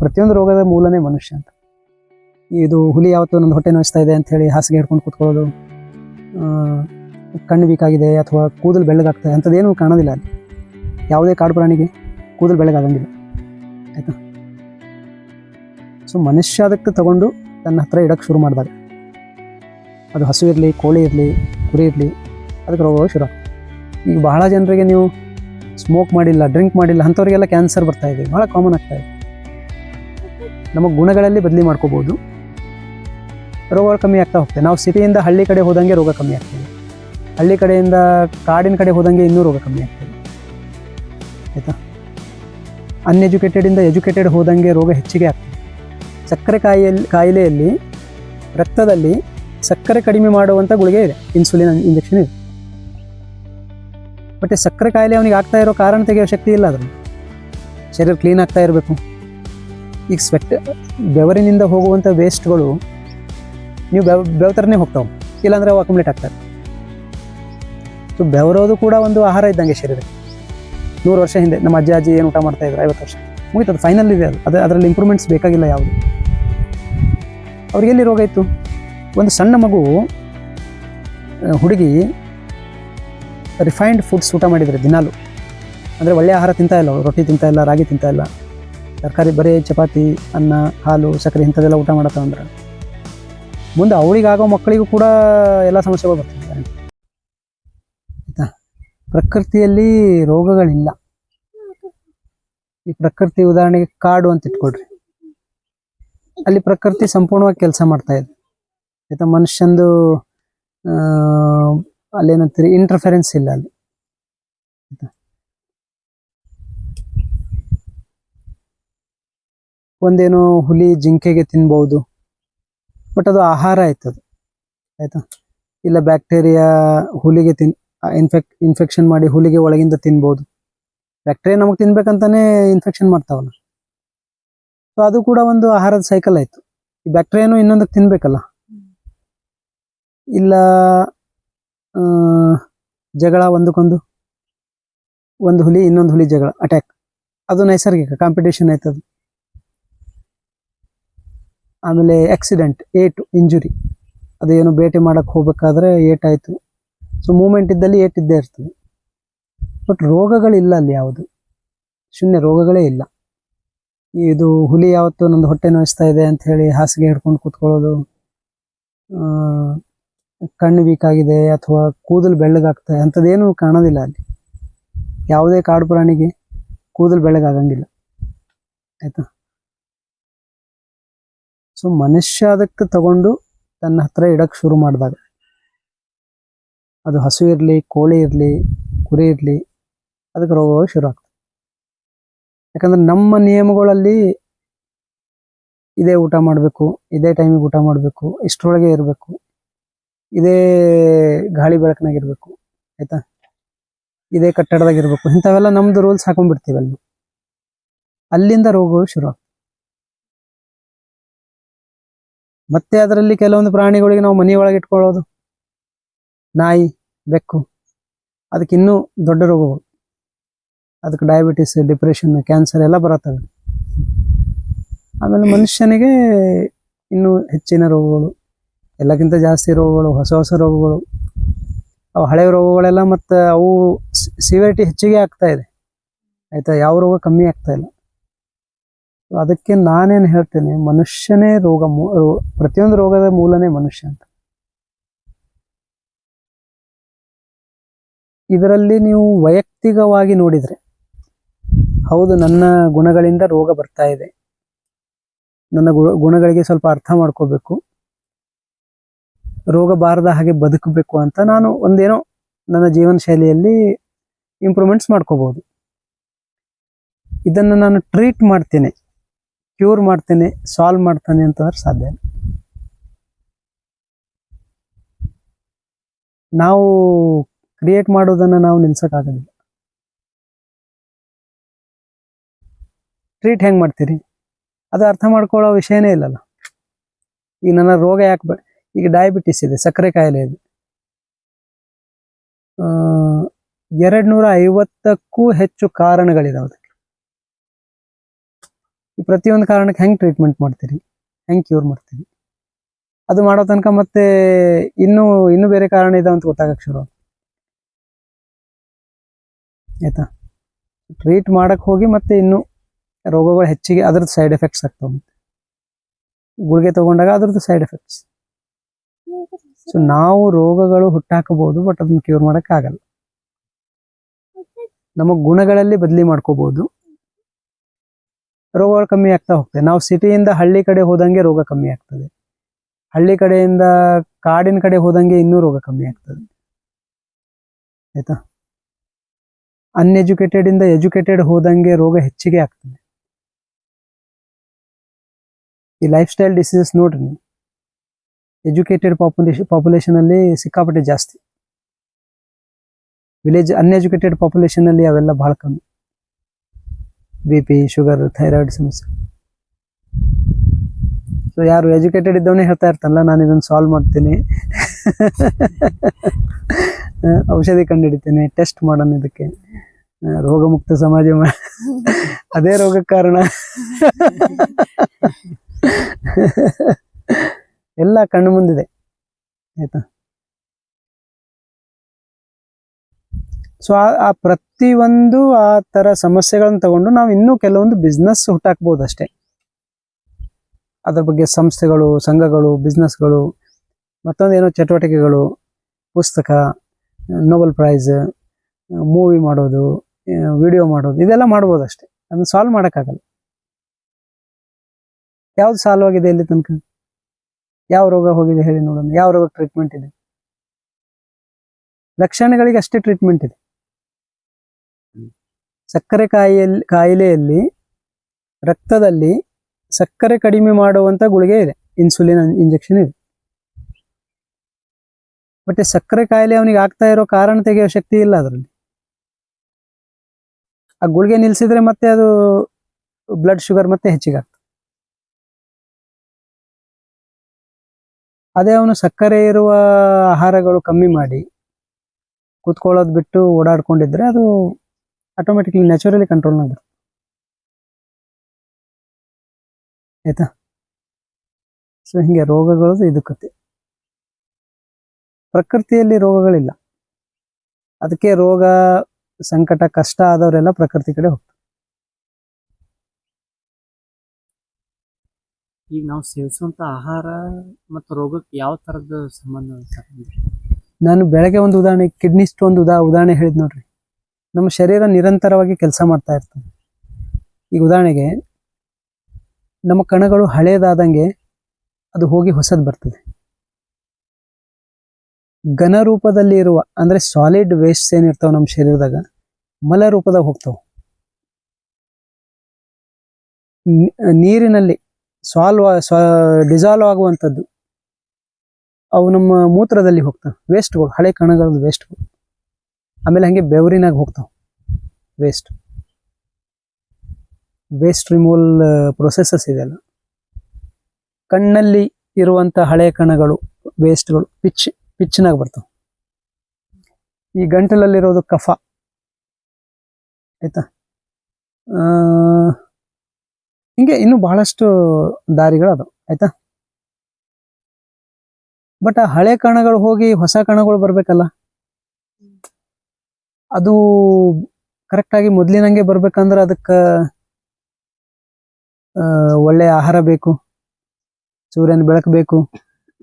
ಪ್ರತಿಯೊಂದು ರೋಗದ ಮೂಲನೇ ಮನುಷ್ಯ ಅಂತ. ಇದು ಹುಲಿ ಯಾವತ್ತು ನನ್ನ ಹೊಟ್ಟೆ ನೋಯಿಸ್ತಾ ಇದೆ ಅಂತ ಹೇಳಿ ಹಾಸಿಗೆ ಹಿಡ್ಕೊಂಡು ಕೂತ್ಕೊಳ್ಳೋದು ಕಣ್ಣು ವೀಕಾಗಿದೆ ಅಥವಾ ಕೂದಲು ಬೆಳ್ಳಗಾಗ್ತದೆ ಅಂಥದ್ದೇನು ಕಾಣೋದಿಲ್ಲ ಅಲ್ಲಿ. ಯಾವುದೇ ಕಾಡು ಪ್ರಾಣಿಗೆ ಕೂದಲು ಬೆಳಗಾಗಂಗಿಲ್ಲ ಆಯಿತಾ? ಸೊ ಮನುಷ್ಯ ಅದಕ್ಕೆ ತಗೊಂಡು ತನ್ನ ಹತ್ರ ಇಡೋಕ್ಕೆ ಶುರು ಮಾಡಿದಾಗ, ಅದು ಹಸು ಇರಲಿ, ಕೋಳಿ ಇರಲಿ, ಕುರಿ ಇರಲಿ, ಅದಕ್ಕೆ ರೋಗ ಶುರು. ಈಗ ಬಹಳ ಜನರಿಗೆ ನೀವು ಸ್ಮೋಕ್ ಮಾಡಿಲ್ಲ ಡ್ರಿಂಕ್ ಮಾಡಿಲ್ಲ, ಅಂಥವರಿಗೆಲ್ಲ ಕ್ಯಾನ್ಸರ್ ಬರ್ತಾ ಇದೆ ಭಾಳ ಕಾಮನ್ ಆಗ್ತಾಯಿದೆ ನಮ್ಮ ಗುಣಗಳಲ್ಲಿ ಬದಲಿ ಮಾಡ್ಕೋಬೋದು. ರೋಗಗಳು ಕಮ್ಮಿ ಆಗ್ತಾ ಹೋಗ್ತವೆ ನಾವು ಸಿಟಿಯಿಂದ ಹಳ್ಳಿ ಕಡೆ ಹೋದಂಗೆ ರೋಗ ಕಮ್ಮಿ ಆಗ್ತದೆ. ಹಳ್ಳಿ ಕಡೆಯಿಂದ ಕಾಡಿನ ಕಡೆ ಹೋದಂಗೆ ಇನ್ನೂ ರೋಗ ಕಮ್ಮಿ ಆಗ್ತದೆ. ಆಯಿತಾ? ಅನ್ಎಜುಕೇಟೆಡಿಂದ ಎಜುಕೇಟೆಡ್ ಹೋದಂಗೆ ರೋಗ ಹೆಚ್ಚಿಗೆ ಆಗ್ತದೆ. ಸಕ್ಕರೆ ಕಾಯಿಯಲ್ಲಿ ಕಾಯಿಲೆಯಲ್ಲಿ, ರಕ್ತದಲ್ಲಿ ಸಕ್ಕರೆ ಕಡಿಮೆ ಮಾಡುವಂಥ ಗುಳಿಗೆ ಇದೆ. ಇನ್ಸುಲಿನ್ ಇಂಜೆಕ್ಷನ್ ಇದೆ. ಬಟ್ ಸಕ್ಕರೆ ಕಾಯಿಲೆ ಅವನಿಗೆ ಆಗ್ತಾ ಇರೋ ಕಾರಣ ತೆಗೆಯೋ ಶಕ್ತಿ ಇಲ್ಲ ಅದು ಶರೀರ ಕ್ಲೀನ್ ಆಗ್ತಾ ಇರಬೇಕು. ಈಗ ಸ್ವೆಟ್ ಬೆವರಿನಿಂದ ಹೋಗುವಂಥ ವೇಸ್ಟ್ಗಳು ನೀವು ಬೆವ್, ಬೆವತರನೇ ಹೋಗ್ತಾವೆ. ಇಲ್ಲಾಂದರೆ ಅವು ಅಕ್ಯುಮುಲೇಟ್ ಆಗ್ತವೆ. ಸೊ ಬೆವರೋದು ಕೂಡ ಒಂದು ಆಹಾರ ಇದ್ದಂಗೆ ಶರೀರಕ್ಕೆ. ನೂರು ವರ್ಷ ಹಿಂದೆ ನಮ್ಮ ಅಜ್ಜ, ಅಜ್ಜಿ ಏನು ಊಟ ಮಾಡ್ತಾ ಇದ್ರು, ಐವತ್ತು ವರ್ಷ. ಮುಗಿತು, ಅದು ಫೈನಲ್ ಇದೆ ಅದು. ಅದು, ಅದರಲ್ಲಿ ಇಂಪ್ರೂವ್ಮೆಂಟ್ಸ್ ಬೇಕಾಗಿಲ್ಲ ಯಾವುದು. ಅವ್ರಿಗೆ ಎಲ್ಲಿ ರೋಗ ಇತ್ತು? ಒಂದು ಸಣ್ಣ ಮಗು ಹುಡುಗಿ ರಿಫೈನ್ಡ್ ಫುಡ್ಸ್ ಊಟ ಮಾಡಿದರೆ ದಿನಾಲು. ಅಂದರೆ ಒಳ್ಳೆಯ ಆಹಾರ ತಿಂತಾ ಇಲ್ಲ ರೊಟ್ಟಿ ತಿಂತಾ ಇಲ್ಲ, ರಾಗಿ ತಿಂತಾ ಇಲ್ಲ. ತರಕಾರಿ ಬರೀ ಚಪಾತಿ, ಅನ್ನ, ಹಾಲು, ಸಕ್ಕರೆ ಇಂಥದ್ದೆಲ್ಲ ಊಟ ಮಾಡತ್ತ ಅಂದ್ರೆ. ಮುಂದೆ ಅವಳಿಗಾಗೋ ಮಕ್ಕಳಿಗೂ ಕೂಡ ಎಲ್ಲ ಸಮಸ್ಯೆಗಳು ಬರ್ತವೆ ಆಯಿತಾ? ಪ್ರಕೃತಿಯಲ್ಲಿ ರೋಗಗಳಿಲ್ಲ. ಈ ಪ್ರಕೃತಿ ಉದಾಹರಣೆಗೆ ಕಾಡು ಅಂತ ಇಟ್ಕೊಡ್ರಿ ಅಲ್ಲಿ ಪ್ರಕೃತಿ ಸಂಪೂರ್ಣವಾಗಿ ಕೆಲಸ ಮಾಡ್ತಾ ಇದೆ. ಆಯ್ತಾ? ಮನುಷ್ಯಂದು ಅಲ್ಲೇನಂತೀರಿ? ಇಂಟರ್ಫೆರೆನ್ಸ್ ಇಲ್ಲ ಅಲ್ಲಿ. ಒಂದೇನೋ ಹುಲಿ ಜಿಂಕೆಗೆ ತಿನ್ಬಹುದು. ಬಟ್ ಅದು ಆಹಾರ ಆಯ್ತದು ಆಯ್ತಾ? ಇಲ್ಲ ಬ್ಯಾಕ್ಟೀರಿಯಾ ಹುಲಿಗೆ ತಿನ್ ಇನ್ಫೆಕ್ ಇನ್ಫೆಕ್ಷನ್ ಮಾಡಿ ಹುಲಿಗೆ ಒಳಗಿಂದ ತಿನ್ಬೋದು ಬ್ಯಾಕ್ಟೀರಿಯಾ ನಮಗೆ ತಿನ್ಬೇಕಂತಾನೆ ಇನ್ಫೆಕ್ಷನ್ ಮಾಡ್ತಾವಲ್ಲ. ಸೊ ಅದು ಕೂಡ ಒಂದು ಆಹಾರದ ಸೈಕಲ್ ಆಯ್ತು. ಈ ಬ್ಯಾಕ್ಟೀರಿಯಾನು ಇನ್ನೊಂದಕ್ಕೆ ತಿನ್ಬೇಕಲ್ಲ. ಇಲ್ಲ ಜಗಳ ಒಂದಕ್ಕೊಂದು. ಒಂದು ಹುಲಿ, ಇನ್ನೊಂದು ಹುಲಿ ಜಗಳ ಅಟ್ಯಾಕ್ ಅದು ನೈಸರ್ಗಿಕ ಕಾಂಪಿಟೇಷನ್ ಆಯ್ತದು. ಆಮೇಲೆ ಆಕ್ಸಿಡೆಂಟ್ ಏಟು ಇಂಜುರಿ ಅದೇನು ಬೇಟೆ ಮಾಡಕ್ಕೆ ಹೋಗ್ಬೇಕಾದ್ರೆ ಏಟಾಯಿತು. ಸೊ ಮೂಮೆಂಟ್ ಇದ್ದಲ್ಲಿ ಏಟ್ ಇದ್ದೇ ಇರ್ತದೆ. ಬಟ್ ರೋಗಗಳಿಲ್ಲ ಅಲ್ಲಿ ಯಾವುದು. ಶೂನ್ಯ ರೋಗಗಳೇ ಇಲ್ಲ. ಇದು ಹುಲಿ ಯಾವತ್ತು ನಂದು ಹೊಟ್ಟೆ ನೋಯಿಸ್ತಾ ಇದೆ ಅಂತ ಹೇಳಿ ಹಾಸಿಗೆ ಹಿಡ್ಕೊಂಡು ಕೂತ್ಕೊಳ್ಳೋದು ಕಣ್ಣು ವೀಕ್ ಆಗಿದೆ ಅಥವಾ ಕೂದಲು ಬೆಳ್ಳಗಾಗ್ತದೆ ಅಂಥದ್ದೇನು ಕಾಣೋದಿಲ್ಲ ಅಲ್ಲಿ. ಯಾವುದೇ ಕಾಡು ಪ್ರಾಣಿಗೆ ಕೂದಲು ಬೆಳ್ಳಗಾಗಂಗಿಲ್ಲ. ಆಯ್ತಾ? ಸೊ ಮನುಷ್ಯ ಅದಕ್ಕೆ ತಗೊಂಡು ತನ್ನ ಹತ್ರ ಇಡಕ್ಕೆ ಶುರು ಮಾಡಿದಾಗ, ಅದು ಹಸು ಇರಲಿ, ಕೋಳಿ ಇರಲಿ, ಕುರಿ ಇರಲಿ, ಅದಕ್ಕೆ ರೋಗಗಳು ಶುರು ಆಗ್ತದೆ. ಯಾಕಂದ್ರೆ ನಮ್ಮ ನಿಯಮಗಳಲ್ಲಿ ಇದೇ ಊಟ ಮಾಡಬೇಕು, ಇದೇ ಟೈಮಿಗೆ ಊಟ ಮಾಡಬೇಕು, ಇಷ್ಟರೊಳಗೆ ಇರಬೇಕು, ಇದೇ ಗಾಳಿ ಬೆಳಕಿನಾಗಿರಬೇಕು ಆಯ್ತಾ? ಇದೇ ಕಟ್ಟಡದಾಗ ಇರಬೇಕು, ಇಂಥವೆಲ್ಲ ನಮ್ಮದು ರೂಲ್ಸ್ ಹಾಕೊಂಡ್ಬಿಡ್ತೀವಲ್ಲಿ ಅಲ್ಲಿಂದ ರೋಗಗಳು ಶುರು ಆಗ್ತವೆ ಮತ್ತೆ ಅದರಲ್ಲಿ ಕೆಲವೊಂದು ಪ್ರಾಣಿಗಳಿಗೆ ನಾವು ಮನೆಯೊಳಗೆ ಇಟ್ಕೊಳ್ಳೋದು. ನಾಯಿ, ಬೆಕ್ಕು, ಅದಕ್ಕೆ ಇನ್ನೂ ದೊಡ್ಡ ರೋಗಗಳು. ಅದಕ್ಕೆ ಡಯಾಬಿಟಿಸ್ ಡಿಪ್ರೆಷನ್ ಕ್ಯಾನ್ಸರ್ ಎಲ್ಲ ಬರತ್ತವೆ. ಆಮೇಲೆ ಮನುಷ್ಯನಿಗೆ ಇನ್ನೂ ಹೆಚ್ಚಿನ ರೋಗಗಳು, ಎಲ್ಲಕ್ಕಿಂತ ಜಾಸ್ತಿ ರೋಗಗಳು, ಹೊಸ ಹೊಸ ರೋಗಗಳು. ಅವು ಹಳೆಯ ರೋಗಗಳೆಲ್ಲ ಮತ್ತು ಅವು ಸಿವಿಯರಿಟಿ ಹೆಚ್ಚಿಗೆ ಆಗ್ತಾ ಇದೆ. ಆಯಿತಾ? ಯಾವ ರೋಗ ಕಮ್ಮಿ ಆಗ್ತಾ ಇಲ್ಲ. ಅದಕ್ಕೆ ನಾನೇನು ಹೇಳ್ತೇನೆ, ಮನುಷ್ಯನೇ ರೋಗ ಪ್ರತಿಯೊಂದು ರೋಗದ ಮೂಲನೇ ಮನುಷ್ಯ ಅಂತ. ಇದರಲ್ಲಿ ನೀವು ವೈಯಕ್ತಿಕವಾಗಿ ನೋಡಿದ್ರೆ, ಹೌದು, ನನ್ನ ಗುಣಗಳಿಂದ ರೋಗ ಬರ್ತಾ ಇದೆ. ನನ್ನ ಗುಣಗಳಿಗೆ ಸ್ವಲ್ಪ ಅರ್ಥ ಮಾಡ್ಕೋಬೇಕು. ರೋಗ ಬಾರದ ಹಾಗೆ ಬದುಕಬೇಕು ಅಂತ ನಾನು ಒಂದೇನೋ ನನ್ನ ಜೀವನ ಶೈಲಿಯಲ್ಲಿ ಇಂಪ್ರೂವ್ಮೆಂಟ್ಸ್ ಮಾಡ್ಕೋಬಹುದು. ಇದನ್ನು ನಾನು ಟ್ರೀಟ್ ಮಾಡ್ತೇನೆ. ಕ್ಯೂರ್ ಮಾಡ್ತೇನೆ, ಸಾಲ್ವ್ ಮಾಡ್ತಾನೆ ಅಂತಂದ್ರೆ ಸಾಧ್ಯ ನಾವು ಕ್ರಿಯೇಟ್ ಮಾಡೋದನ್ನ ನಾವು ನಿಲ್ಸೋಕ್ಕಾಗೋದಿಲ್ಲ ಟ್ರೀಟ್ ಹೆಂಗ್ ಮಾಡ್ತೀರಿ? ಅದು ಅರ್ಥ ಮಾಡ್ಕೊಳ್ಳೋ ವಿಷಯನೇ ಇಲ್ಲಲ್ಲ. ಈಗ ನನ್ನ ರೋಗ ಯಾಕೆ ಬ, ಈಗ ಡಯಾಬಿಟಿಸ್ ಇದೆ, ಸಕ್ಕರೆ ಕಾಯಿಲೆ ಇದೆ. ಎರಡು ನೂರ ಐವತ್ತಕ್ಕೂ ಹೆಚ್ಚು ಕಾರಣಗಳಿದಾವೆ ಈ ಪ್ರತಿಯೊಂದು ಕಾರಣಕ್ಕೆ ಹೆಂಗೆ ಟ್ರೀಟ್ಮೆಂಟ್ ಮಾಡ್ತೀರಿ? ಹೆಂಗೆ ಕ್ಯೂರ್ ಮಾಡ್ತೀರಿ? ಅದು ಮಾಡೋ ತನಕ ಮತ್ತೆ ಇನ್ನೂ ಇನ್ನೂ ಬೇರೆ ಕಾರಣ ಇದೆ ಅಂತ ಗೊತ್ತಾಗಕ್ಕೆ ಶುರು. ಆಯ್ತಾ? ಟ್ರೀಟ್ ಮಾಡಕ್ಕೆ ಹೋಗಿ ಮತ್ತೆ ಇನ್ನೂ ರೋಗಗಳು ಹೆಚ್ಚಿಗೆ, ಅದ್ರದ್ದು ಸೈಡ್ ಎಫೆಕ್ಟ್ಸ್ ಆಗ್ತಾವೆ ಮತ್ತೆ. ಗುಳಿಗೆ ತಗೊಂಡಾಗ ಅದ್ರದ್ದು ಸೈಡ್ ಎಫೆಕ್ಟ್ಸ್ ಸೊ ನಾವು ರೋಗಗಳು ಹುಟ್ಟಾಕಬಹುದು ಬಟ್ ಅದನ್ನ ಕ್ಯೂರ್ ಮಾಡೋಕ್ಕಾಗಲ್ಲ. ನಮ್ಮ ಗುಣಗಳಲ್ಲಿ ಬದಲಿ ಮಾಡ್ಕೋಬಹುದು. ರೋಗಗಳು ಕಮ್ಮಿ ಆಗ್ತಾ ಹೋಗ್ತದೆ. ನಾವು ಸಿಟಿಯಿಂದ ಹಳ್ಳಿ ಕಡೆ ಹೋದಂಗೆ ರೋಗ ಕಮ್ಮಿ ಆಗ್ತದೆ. ಹಳ್ಳಿ ಕಡೆಯಿಂದ ಕಾಡಿನ ಕಡೆ ಹೋದಂಗೆ ಇನ್ನೂ ರೋಗ ಕಮ್ಮಿ ಆಗ್ತದೆ. ಆಯ್ತಾ? ಅನ್ಎಜುಕೇಟೆಡ್ ಇಂದ ಎಜುಕೇಟೆಡ್ ಹೋದಂಗೆ ರೋಗ ಹೆಚ್ಚಿಗೆ ಆಗ್ತದೆ. ಈ ಲೈಫ್ ಸ್ಟೈಲ್ ಡಿಸೀಸಸ್ ನೋಡ್ರಿ ನೀವು. ಎಜುಕೇಟೆಡ್ ಪಾಪ್ಯುಲೇಷನ್ ಪಾಪ್ಯುಲೇಷನ್ ಅಲ್ಲಿ ಸಿಕ್ಕಾಪಟ್ಟೆ ಜಾಸ್ತಿ. ವಿಲೇಜ್ ಅನ್ಎಜುಕೇಟೆಡ್ ಪಾಪ್ಯುಲೇಷನ್ ಅಲ್ಲಿ ಅವೆಲ್ಲ ಬಹಳ ಕಮ್ಮಿ. ಬಿ ಪಿ ಶುಗರ್ ಥೈರಾಯ್ಡ್ ಸಮಸ್ಯೆ. ಸೊ ಯಾರು ಎಜುಕೇಟೆಡ್ ಇದ್ದವನೇ ಹೇಳ್ತಾ ಇರ್ತಾನಲ್ಲ, ನಾನು ಇದನ್ನು ಸಾಲ್ವ್ ಮಾಡ್ತೀನಿ. ಔಷಧಿ ಕಂಡುಹಿಡಿತೀನಿ ಟೆಸ್ಟ್ ಮಾಡೋಣ ಇದಕ್ಕೆ. ರೋಗ ರೋಗಮುಕ್ತ ಸಮಾಜ ಅದೇ ರೋಗಕ್ಕೆ ಕಾರಣ. ಎಲ್ಲ ಕಣ್ಣು ಮುಂದಿದೆ. ಆಯ್ತಾ? ಸೊ ಆ ಪ್ರತಿಯೊಂದು, ಆ ಥರ ಸಮಸ್ಯೆಗಳನ್ನು ತಗೊಂಡು ನಾವು ಇನ್ನೂ ಕೆಲವೊಂದು ಬಿಸ್ನೆಸ್ ಹುಟ್ಟಾಕ್ಬೋದು ಅಷ್ಟೇ. ಅದ್ರ ಬಗ್ಗೆ ಸಂಸ್ಥೆಗಳು, ಸಂಘಗಳು ಬಿಸ್ನೆಸ್ಗಳು ಮತ್ತೊಂದು ಏನೋ ಚಟುವಟಿಕೆಗಳು, ಪುಸ್ತಕ ನೋಬೆಲ್ ಪ್ರೈಸ್ ಮೂವಿ ಮಾಡೋದು ವಿಡಿಯೋ ಮಾಡೋದು, ಇದೆಲ್ಲ ಮಾಡ್ಬೋದು ಅಷ್ಟೇ. ಅದನ್ನ ಸಾಲ್ವ್ ಮಾಡೋಕ್ಕಾಗಲ್ಲ. ಯಾವ್ದು ಸಾಲ್ವ್ ಆಗಿದೆ ಇಲ್ಲಿ ತನಕ? ಯಾವ ರೋಗ ಹೋಗಿದೆ ಹೇಳಿ ನೋಡೋಣ. ಯಾವ ರೋಗ ಟ್ರೀಟ್ಮೆಂಟ್ ಇದೆ? ಲಕ್ಷಣಗಳಿಗೆ ಅಷ್ಟೇ ಟ್ರೀಟ್ಮೆಂಟ್ ಇದೆ. ಸಕ್ಕರೆ ಕಾಯಿಯಲ್ಲಿ ಕಾಯಿಲೆಯಲ್ಲಿ ರಕ್ತದಲ್ಲಿ ಸಕ್ಕರೆ ಕಡಿಮೆ ಮಾಡುವಂಥ ಗುಳಿಗೆ ಇದೆ. ಇನ್ಸುಲಿನ್ ಇಂಜೆಕ್ಷನ್ ಇದೆ. ಬಟ್ ಸಕ್ಕರೆ ಕಾಯಿಲೆ ಅವನಿಗೆ ಆಗ್ತಾ ಇರೋ ಕಾರಣ ತೆಗೆಯೋ ಶಕ್ತಿ ಇಲ್ಲ ಅದರಲ್ಲಿ. ಆ ಗುಳಿಗೆ ನಿಲ್ಲಿಸಿದ್ರೆ ಮತ್ತೆ ಅದು ಬ್ಲಡ್ ಶುಗರ್ ಮತ್ತೆ ಹೆಚ್ಚಿಗೆ ಆಗ್ತದೆ ಅದೇ ಅವನು ಸಕ್ಕರೆ ಇರುವ ಆಹಾರಗಳು ಕಮ್ಮಿ ಮಾಡಿ ಕೂತ್ಕೊಳ್ಳೋದು ಬಿಟ್ಟು ಓಡಾಡ್ಕೊಂಡಿದ್ರೆ ಅದು ಆಟೋಮೆಟಿಕ್ಲಿ ನ್ಯಾಚುರಲಿ ಕಂಟ್ರೋಲ್ ಬರುತ್ತೆ ಆಯ್ತಾ? ಸೊ ಹಿಂಗೆ ರೋಗಗಳು ಇದು ಕತೆ ಪ್ರಕೃತಿಯಲ್ಲಿ ರೋಗಗಳಿಲ್ಲ. ಅದಕ್ಕೆ ರೋಗ ಸಂಕಟ ಕಷ್ಟ ಆದವರೆಲ್ಲ ಪ್ರಕೃತಿ ಕಡೆ ಹೋಗ್ತಾರೆ. ಈಗ ನಾವು ಸೇವಿಸುವಂತ ಆಹಾರ ಮತ್ತು ರೋಗಕ್ಕೆ ಯಾವ ತರದ ಸಂಬಂಧ ನಾನು ಬೆಳಗ್ಗೆ ಒಂದು ಉದಾಹರಣೆ ಕಿಡ್ನಿ ಸ್ಟೋನ್ ಉದಾ ಉದಾಹರಣೆ ಹೇಳಿದ್ ನೋಡ್ರಿ. ನಮ್ಮ ಶರೀರ ನಿರಂತರವಾಗಿ ಕೆಲಸ ಮಾಡ್ತಾ ಇರ್ತದೆ. ಈಗ ಉದಾಹರಣೆಗೆ, ನಮ್ಮ ಕಣಗಳು ಹಳೇದಾದಂಗೆ ಅದು ಹೋಗಿ ಹೊಸದು ಬರ್ತದೆ. ಘನ ರೂಪದಲ್ಲಿ ಇರುವ, ಅಂದರೆ ಸಾಲಿಡ್ ವೇಸ್ಟ್ ಏನಿರ್ತಾವೆ ನಮ್ಮ ಶರೀರದಾಗ? ಮಲ ರೂಪದಾಗ ಹೋಗ್ತಾವೆ. ನೀರಿನಲ್ಲಿ ಸಾಲ್ವ್ ಡಿಸಾಲ್ವ್ ಆಗುವಂಥದ್ದು, ಅವು ನಮ್ಮ ಮೂತ್ರದಲ್ಲಿ ಹೋಗ್ತವೆ. ವೇಸ್ಟ್ಗಳು ಹಳೆ ಕಣಗಳ ವೇಸ್ಟ್ಗಳು ಆಮೇಲೆ ಹಂಗೆ ಬೆವರಿನಾಗ ಹೋಗ್ತಾವ. ವೇಸ್ಟ್ ವೇಸ್ಟ್ ರಿಮೂವಲ್ ಪ್ರೊಸೆಸಸ್ ಇದೆಲ್ಲ. ಕಣ್ಣಲ್ಲಿ ಇರುವಂಥ ಹಳೆ ಕಣಗಳು ವೇಸ್ಟ್ಗಳು ಪಿಚ್, ಪಿಚ್ನಾಗ ಬರ್ತಾವೆ. ಈ ಗಂಟಲಲ್ಲಿರೋದು ಕಫ. ಆಯ್ತಾ? ಹಿಂಗೆ ಇನ್ನು ಬಹಳಷ್ಟು ದಾರಿಗಳು ಅದು ಆಯ್ತಾ? ಬಟ್ ಆ ಹಳೆ ಕಣಗಳು ಹೋಗಿ ಹೊಸ ಕಣಗಳು ಬರ್ಬೇಕಲ್ಲ? ಅದು ಕರೆಕ್ಟ್ ಆಗಿ ಮೊದ್ಲಿನಂಗೆ ಬರ್ಬೇಕಂದ್ರೆ ಅದಕ್ಕ ಒಳ್ಳೆ ಆಹಾರ ಬೇಕು, ಸೂರ್ಯನ ಬೆಳಕು ಬೇಕು,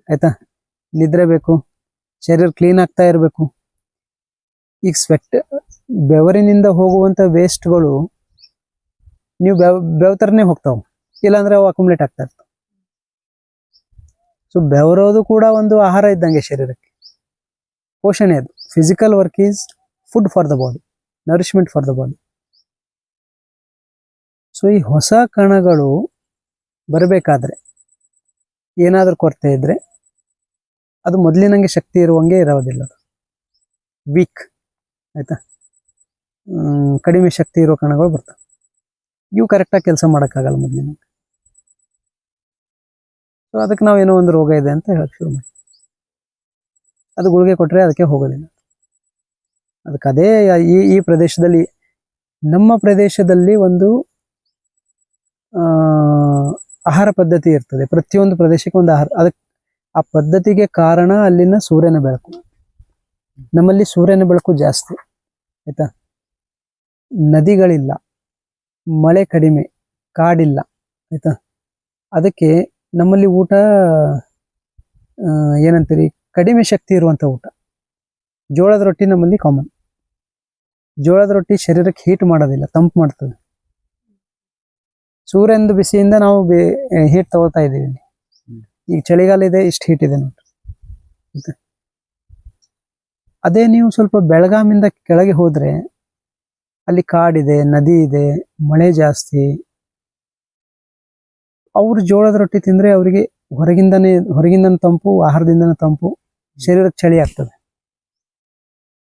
ಆಯ್ತಾ? ನಿದ್ರೆ ಬೇಕು, ಶರೀರ ಕ್ಲೀನ್ ಆಗ್ತಾ ಇರಬೇಕು. ಈಗ ಸ್ವೆಟ್ ಬೆವರಿನಿಂದ ಹೋಗುವಂತ ವೇಸ್ಟ್ಗಳು ನೀವು ಬೆವ್, ಬೆವತರನೇ ಹೋಗ್ತಾವ. ಇಲ್ಲಾಂದ್ರೆ ಅವು ಅಕುಮ್ಲೇಟ್ ಆಗ್ತಾ ಇರ್ತಾವ. ಸೊ ಬೆವರೋದು ಕೂಡ ಒಂದು ಆಹಾರ ಇದ್ದಂಗೆ ಶರೀರಕ್ಕೆ. ಪೋಷಣೆ ಅದು. Physical work is food for the body nourishment for the body so ಈ ಹೊಸ ಕಣಗಳು ಬರಬೇಕಾದ್ರೆ ಏನಾದರೂ ಕೊರತೆ ಇದ್ದರೆ ಅದು ಮೊದಲಿನಂಗೆ ಶಕ್ತಿ ಇರುವಂಗೆ ಇರೋದಿಲ್ಲ ಅದು. ವೀಕ್ ಆಯಿತಾ? ಕಡಿಮೆ ಶಕ್ತಿ ಇರೋ ಕಣಗಳು ಬರ್ತವೆ. ಇವು ಕರೆಕ್ಟಾಗಿ ಕೆಲಸ ಮಾಡೋಕ್ಕಾಗಲ್ಲ ಮೊದಲಿನಂಗೆ ಸೊ ಅದಕ್ಕೆ ನಾವೇನೋ ಒಂದು ರೋಗ ಇದೆ ಅಂತ ಹೇಳಕ್ಕೆ ಶುರು ಮಾಡಿ. ಅದು ಗುಳಿಗೆ ಕೊಟ್ಟರೆ ಅದಕ್ಕೆ ಹೋಗೋದಿಲ್ಲ. ಅದಕ್ಕೆ ಅದೇ ಈ ಈ ಪ್ರದೇಶದಲ್ಲಿ, ನಮ್ಮ ಪ್ರದೇಶದಲ್ಲಿ ಒಂದು ಆಹಾರ ಪದ್ಧತಿ ಇರ್ತದೆ. ಪ್ರತಿಯೊಂದು ಪ್ರದೇಶಕ್ಕೆ ಒಂದು ಆಹಾರ ಅದಕ್ಕೆ ಆ ಪದ್ಧತಿಗೆ ಕಾರಣ ಅಲ್ಲಿನ ಸೂರ್ಯನ ಬೆಳಕು. ನಮ್ಮಲ್ಲಿ ಸೂರ್ಯನ ಬೆಳಕು ಜಾಸ್ತಿ, ಆಯ್ತಾ? ನದಿಗಳಿಲ್ಲ, ಮಳೆ ಕಡಿಮೆ, ಕಾಡಿಲ್ಲ, ಆಯ್ತಾ? ಅದಕ್ಕೆ ನಮ್ಮಲ್ಲಿ ಊಟ ಏನಂತೀರಿ? ಕಡಿಮೆ ಶಕ್ತಿ ಇರುವಂತ ಊಟ. ಜೋಳದ ರೊಟ್ಟಿ ನಮ್ಮಲ್ಲಿ ಕಾಮನ್ ಜೋಳದ ರೊಟ್ಟಿ ಶರೀರಕ್ಕೆ ಹೀಟ್ ಮಾಡೋದಿಲ್ಲ, ತಂಪು ಮಾಡ್ತದೆ. ಸೂರ್ಯನದು ಬಿಸಿಯಿಂದ ನಾವು ಹೀಟ್ ತಗೊಳ್ತಾ ಇದ್ದೀವಿ. ಈಗ ಚಳಿಗಾಲ ಇದೆ, ಇಷ್ಟು ಹೀಟ್ ಇದೆ ನೋಡಿ ಅದೇ ನೀವು ಸ್ವಲ್ಪ ಬೆಳಗಾಮಿಂದ ಕೆಳಗೆ ಹೋದ್ರೆ ಅಲ್ಲಿ ಕಾಡಿದೆ, ನದಿ ಇದೆ, ಮಳೆ ಜಾಸ್ತಿ. ಅವರು ಜೋಳದ ರೊಟ್ಟಿ ತಿಂದ್ರೆ ಅವರಿಗೆ ಹೊರಗಿಂದನೇ, ಹೊರಗಿಂದನೂ ತಂಪು, ಆಹಾರದಿಂದನೂ ತಂಪು, ಶರೀರಕ್ಕೆ ಚಳಿ ಆಗ್ತದೆ.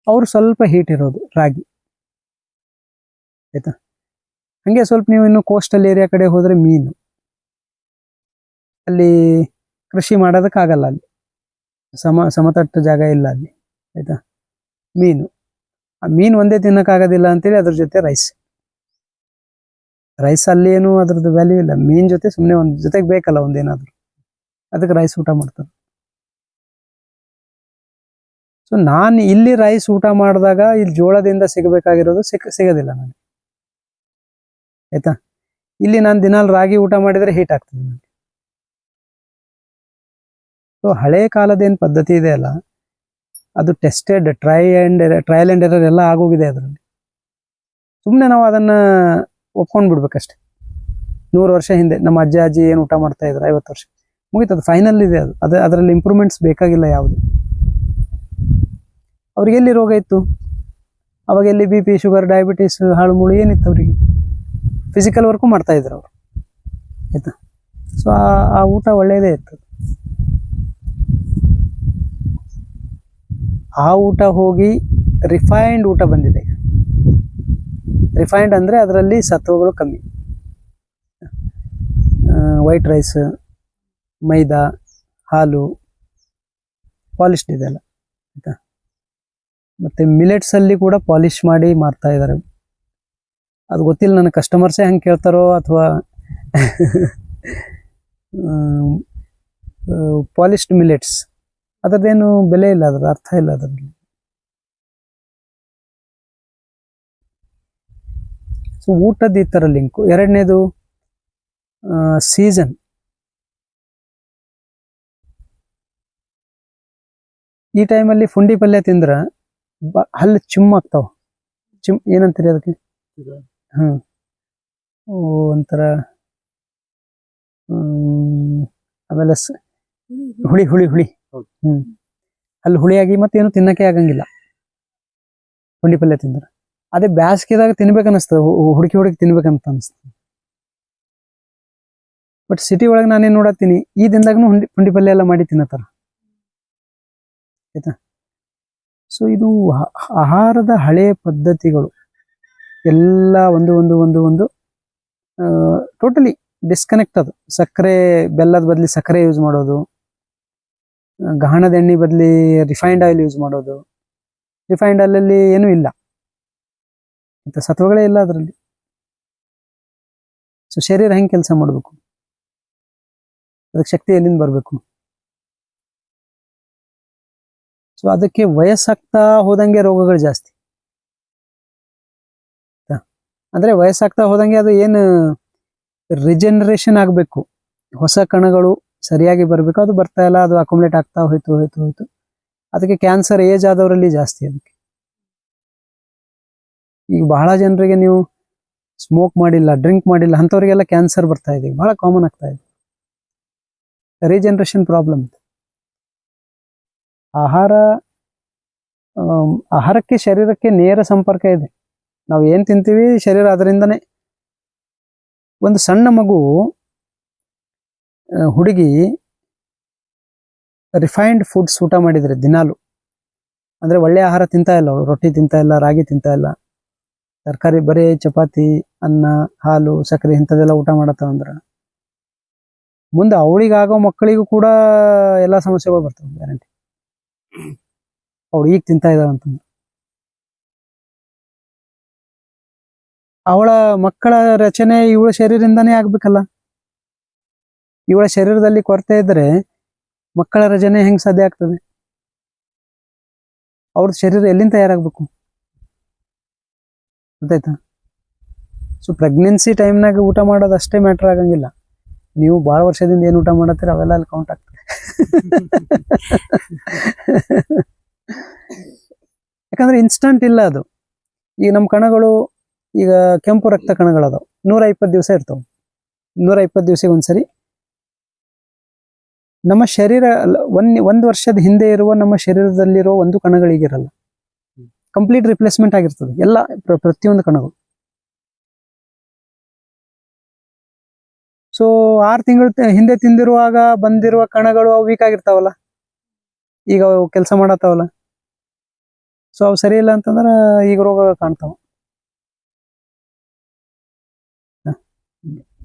ಅವ್ರು ಸ್ವಲ್ಪ ಹೀಟ್ ಇರೋದು, ರಾಗಿ. ಆಯ್ತಾ? ಹಂಗೆ ಸ್ವಲ್ಪ ನೀವು ಇನ್ನು ಕೋಸ್ಟಲ್ ಏರಿಯಾ ಕಡೆ ಹೋದ್ರೆ ಮೀನು. ಅಲ್ಲಿ ಕೃಷಿ ಮಾಡೋದಕ್ಕಾಗಲ್ಲ ಅಲ್ಲಿ. ಸಮ, ಸಮತಟ್ಟು ಜಾಗ ಇಲ್ಲ ಅಲ್ಲಿ, ಆಯ್ತಾ? ಮೀನು. ಆ ಮೀನು ಒಂದೇ ತಿನ್ನಕ್ಕಾಗೋದಿಲ್ಲ ಅಂತೇಳಿ ಅದ್ರ ಜೊತೆ ರೈಸ್ ರೈಸ್ ಅಲ್ಲಿ ಏನು ಅದ್ರದ್ದು ವ್ಯಾಲ್ಯೂ ಇಲ್ಲ. ಮೀನ್ ಜೊತೆ ಸುಮ್ಮನೆ ಒಂದು, ಜೊತೆಗೆ ಬೇಕಲ್ಲ ಒಂದೇನಾದ್ರು. ಅದಕ್ಕೆ ರೈಸ್ ಊಟ ಮಾಡ್ತಾರೆ. ಸೊ ನಾನು ಇಲ್ಲಿ ರೈಸ್ ಊಟ ಮಾಡಿದಾಗ ಇಲ್ಲಿ ಜೋಳದಿಂದ ಸಿಗಬೇಕಾಗಿರೋದು ಸಿಕ್ ಸಿಗೋದಿಲ್ಲ ನನಗೆ. ಆಯ್ತಾ? ಇಲ್ಲಿ ನಾನು ದಿನಾಲು ರಾಗಿ ಊಟ ಮಾಡಿದ್ರೆ ಹೀಟ್ ಆಗ್ತದೆ ನನಗೆ ಸೊ ಹಳೆ ಕಾಲದೇನು ಪದ್ಧತಿ ಇದೆ ಅಲ್ಲ, ಅದು tested try and trial and error ಎಲ್ಲ ಆಗೋಗಿದೆ ಅದರಲ್ಲಿ. ಸುಮ್ಮನೆ ನಾವು ಅದನ್ನ ಒಪ್ಕೊಂಡು ಬಿಡ್ಬೇಕಷ್ಟೆ. ನೂರು ವರ್ಷ ಹಿಂದೆ ನಮ್ಮ ಅಜ್ಜ, ಅಜ್ಜಿ ಏನು ಊಟ ಮಾಡ್ತಾ ಇದ್ರು, ಐವತ್ತು ವರ್ಷ. ಮುಗೀತದು ಫೈನಲ್ ಇದೆ ಅದು. ಅದು, ಅದರಲ್ಲಿ ಇಂಪ್ರೂವ್ಮೆಂಟ್ಸ್ ಬೇಕಾಗಿಲ್ಲ ಯಾವುದು. ಅವ್ರಿಗೆ ಎಲ್ಲಿ ರೋಗ ಇತ್ತು? ಅವಾಗ ಎಲ್ಲಿ ಬಿ ಪಿ ಶುಗರ್ ಡಯಾಬಿಟೀಸ್ ಹಾಳು ಮುಳು ಏನಿತ್ತು ಅವರಿಗೆ? ಫಿಸಿಕಲ್ ವರ್ಕು ಮಾಡ್ತಾ ಇದ್ರು ಅವರು. ಆಯ್ತಾ? ಸೊ ಆ ಊಟ ಒಳ್ಳೆಯದೇ ಇತ್ತು. ಆ ಊಟ ಹೋಗಿ ರಿಫೈನ್ಡ್ ಊಟ ಬಂದಿದೆ ರಿಫೈನ್ಡ್ ಅಂದರೆ ಅದರಲ್ಲಿ ಸತ್ವಗಳು ಕಮ್ಮಿ. ವೈಟ್ ರೈಸ್ ಮೈದಾ, ಹಾಲು ಪಾಲಿಶ್ಡ್ ಇದೆಲ್ಲ ಆಯಿತಾ? ಮತ್ತು ಮಿಲೆಟ್ಸಲ್ಲಿ ಕೂಡ ಪಾಲಿಶ್ ಮಾಡಿ ಮಾರ್ತಾ ಇದ್ದಾರೆ. ಅದು ಗೊತ್ತಿಲ್ಲ, ನನ್ನ ಕಸ್ಟಮರ್ಸೇ ಹಂಗೆ ಕೇಳ್ತಾರೋ ಅಥವಾ ಪಾಲಿಶ್ಡ್ ಮಿಲೆಟ್ಸ್ ಅದರದ್ದೇನು ಬೆಲೆ ಇಲ್ಲ ಅದರ ಅರ್ಥ ಇಲ್ಲ ಅದರಲ್ಲಿ ಸೊ ಊಟದ ಈ ಥರ ಲಿಂಕು ಎರಡನೇದು ಸೀಸನ್ ಈ ಟೈಮಲ್ಲಿ ಫುಂಡಿ ಪಲ್ಯ ತಿಂದ್ರೆ ಹಲ್ಲು ಹಲ್ಲು ಚಿಮ್ಮಾಗ್ತಾವ ಚಿಮ್ ಏನಂತೀರಿ ಅದಕ್ಕೆ? ಓ, ಒಂಥರ ಆಮೇಲೆ ಹುಳಿ ಹುಳಿ ಹುಳಿ. ಹ್ಮ್. ಅಲ್ಲಿ ಹುಳಿಯಾಗಿ ಮತ್ತೇನು ತಿನ್ನಕ್ಕೆ ಆಗಂಗಿಲ್ಲ. ಪುಂಡಿ ಪಲ್ಯ ತಿಂದ್ರೆ. ಅದೇ ಬ್ಯಾಸ್ಗೆದಾಗ ತಿನ್ಬೇಕನ್ನಿಸ್ತದೆ. ಹುಡುಕಿ ಹುಡುಕಿ ತಿನ್ಬೇಕಂತ ಅನಿಸ್ತದೆ. ಬಟ್ ಸಿಟಿ ಒಳಗೆ ನಾನೇನು ನೋಡತ್ತೀನಿ ಈ ದಿನದಾಗೂ ಹುಂಡಿ ಪುಂಡಿ ಪಲ್ಯ ಎಲ್ಲ ಮಾಡಿ ತಿನ್ನತ್ತಾರ. ಆಯ್ತಾ? ಸೊ ಇದು ಆಹಾರದ ಹಳೆಯ ಪದ್ಧತಿಗಳು. ಎಲ್ಲ ಒಂದು ಒಂದು ಒಂದು ಒಂದು ಟೋಟಲಿ ಡಿಸ್ಕನೆಕ್ಟ್ ಅದು. ಸಕ್ಕರೆ, ಬೆಲ್ಲದ ಬದಲಿ ಸಕ್ಕರೆ ಯೂಸ್ ಮಾಡೋದು ಗಹನದ ಎಣ್ಣೆ ಬದಲಿ ರಿಫೈನ್ಡ್ ಆಯಿಲ್ ಯೂಸ್ ಮಾಡೋದು ರಿಫೈನ್ಡ್ ಆಯಿಲಲ್ಲಿ ಏನೂ ಇಲ್ಲ. ಇಂಥ ಸತ್ವಗಳೇ ಇಲ್ಲ ಅದರಲ್ಲಿ. ಸೊ ಶರೀರ ಹೆಂಗೆ ಕೆಲಸ ಮಾಡಬೇಕು? ಅದಕ್ಕೆ ಶಕ್ತಿ ಎಲ್ಲಿಂದ ಬರಬೇಕು? ಸೊ ಅದಕ್ಕೆ ವಯಸ್ಸಾಗ್ತಾ ಹೋದಂಗೆ ರೋಗಗಳು ಜಾಸ್ತಿ. ಅಂದ್ರೆ ವಯಸ್ಸಾಗ್ತಾ ಹೋದಂಗೆ ಅದು ಏನು ರಿಜನರೇಷನ್ ಆಗಬೇಕು. ಹೊಸ ಕಣಗಳು ಸರಿಯಾಗಿ ಬರಬೇಕು. ಅದು ಬರ್ತಾ ಇಲ್ಲ, ಅದು ಅಕೊಮುಲೇಟ್ ಆಗ್ತಾ ಹೋಯ್ತು ಹೋಯ್ತು ಹೋಯ್ತು. ಅದಕ್ಕೆ ಕ್ಯಾನ್ಸರ್ ಏಜ್ ಆದವರಲ್ಲಿ ಜಾಸ್ತಿ ಅದಕ್ಕೆ. ಈಗ ಬಹಳ ಜನರಿಗೆ ನೀವು ಸ್ಮೋಕ್ ಮಾಡಿಲ್ಲ ಡ್ರಿಂಕ್ ಮಾಡಿಲ್ಲ, ಅಂಥವ್ರಿಗೆಲ್ಲ ಕ್ಯಾನ್ಸರ್ ಬರ್ತಾ ಇದೆ. ಬಹಳ ಕಾಮನ್ ಆಗ್ತಾ ಇದೆ. ರೀಜನರೇಷನ್ ಪ್ರಾಬ್ಲಮ್ ಆಹಾರ ಆಹಾರಕ್ಕೆ ಶರೀರಕ್ಕೆ ನೇರ ಸಂಪರ್ಕ ಇದೆ. ನಾವು ಏನು ತಿಂತೀವಿ? ಶರೀರ ಅದರಿಂದನೇ ಒಂದು ಸಣ್ಣ ಮಗು ಹುಡುಗಿ ರಿಫೈನ್ಡ್ ಫುಡ್ಸ್ ಊಟ ಮಾಡಿದರೆ ದಿನಾಲು. ಅಂದ್ರೆ ಒಳ್ಳೆಯ ಆಹಾರ ತಿಂತಾ ಇಲ್ಲ ರೊಟ್ಟಿ ತಿಂತಾ ಇಲ್ಲ, ರಾಗಿ ತಿಂತಾ ಇಲ್ಲ. ತರಕಾರಿ, ಬರೀ ಚಪಾತಿ, ಅನ್ನ, ಹಾಲು, ಸಕ್ಕರೆ ಇಂಥದ್ದೆಲ್ಲ ಊಟ ಮಾಡತ್ತಾವ ಅಂದ್ರೆ. ಮುಂದೆ ಅವಳಿಗಾಗೋ ಮಕ್ಕಳಿಗೂ ಕೂಡ ಎಲ್ಲಾ ಸಮಸ್ಯೆಗಳು ಬರ್ತವೆ ಗ್ಯಾರಂಟಿ ಅವಳು ಈಗ ತಿಂತಾ ಇದ್ದಾಳೆ ಅವಳ ಮಕ್ಕಳ ರಚನೆ ಇವಳ ಶರೀರದಿಂದಾನೇ ಆಗ್ಬೇಕಲ್ಲ? ಇವಳ ಶರೀರದಲ್ಲಿ ಕೊರತೆ ಇದ್ರೆ ಮಕ್ಕಳ ರಚನೆ ಹೆಂಗ್ ಸಾಧ್ಯ ಆಗ್ತದೆ? ಅವ್ರ ಶರೀರ ಎಲ್ಲಿಂದ ತಯಾರಾಗ್ಬೇಕು? ಗೊತ್ತಾಯ್ತಾ? ಸೊ ಪ್ರೆಗ್ನೆನ್ಸಿ ಟೈಮ್ನಾಗ ಊಟ ಮಾಡೋದು ಅಷ್ಟೇ ಮ್ಯಾಟರ್ ಆಗಂಗಿಲ್ಲ. ನೀವು ಭಾಳ ವರ್ಷದಿಂದ ಏನು ಊಟ ಮಾಡತ್ತೀರ ಅವೆಲ್ಲ ಅಲ್ಲಿ ಕೌಂಟ್ ಆಗ್ತದೆ. ಯಾಕಂದ್ರೆ ಇನ್ಸ್ಟಂಟ್ ಇಲ್ಲ ಅದು. ಈಗ ನಮ್ಮ ಕಣಗಳು ಈಗ ಕೆಂಪು ರಕ್ತ ಕಣಗಳದಾವ. ನೂರ ಇಪ್ಪತ್ತು ದಿವಸ ಇರ್ತಾವ. ನೂರ ಇಪ್ಪತ್ತು ದಿವಸಕ್ಕೆ ಒಂದ್ಸರಿ. ನಮ್ಮ ಶರೀರ ಒನ್ ಒಂದ್ ವರ್ಷದ ಹಿಂದೆ ಇರುವ ನಮ್ಮ ಶರೀರದಲ್ಲಿರುವ ಒಂದು ಕಣಗಳಿಗಿರಲ್ಲ. ಕಂಪ್ಲೀಟ್ ರಿಪ್ಲೇಸ್ಮೆಂಟ್ ಆಗಿರ್ತದೆ. ಎಲ್ಲ ಪ್ರತಿಯೊಂದು ಕಣಗಳು. ಸೊ, ಆರು ತಿಂಗಳು ಹಿಂದೆ ತಿಂದಿರುವಾಗ ಬಂದಿರುವ ಕಣಗಳು ಅವು ವೀಕ್ ಆಗಿರ್ತಾವಲ್ಲ. ಈಗ ಅವು ಕೆಲಸ ಮಾಡತ್ತಾವಲ್ಲ ಸೊ, ಅವು ಸರಿ ಇಲ್ಲ ಅಂತಂದ್ರೆ ಈಗ ರೋಗ ಕಾಣ್ತಾವ. Yeah.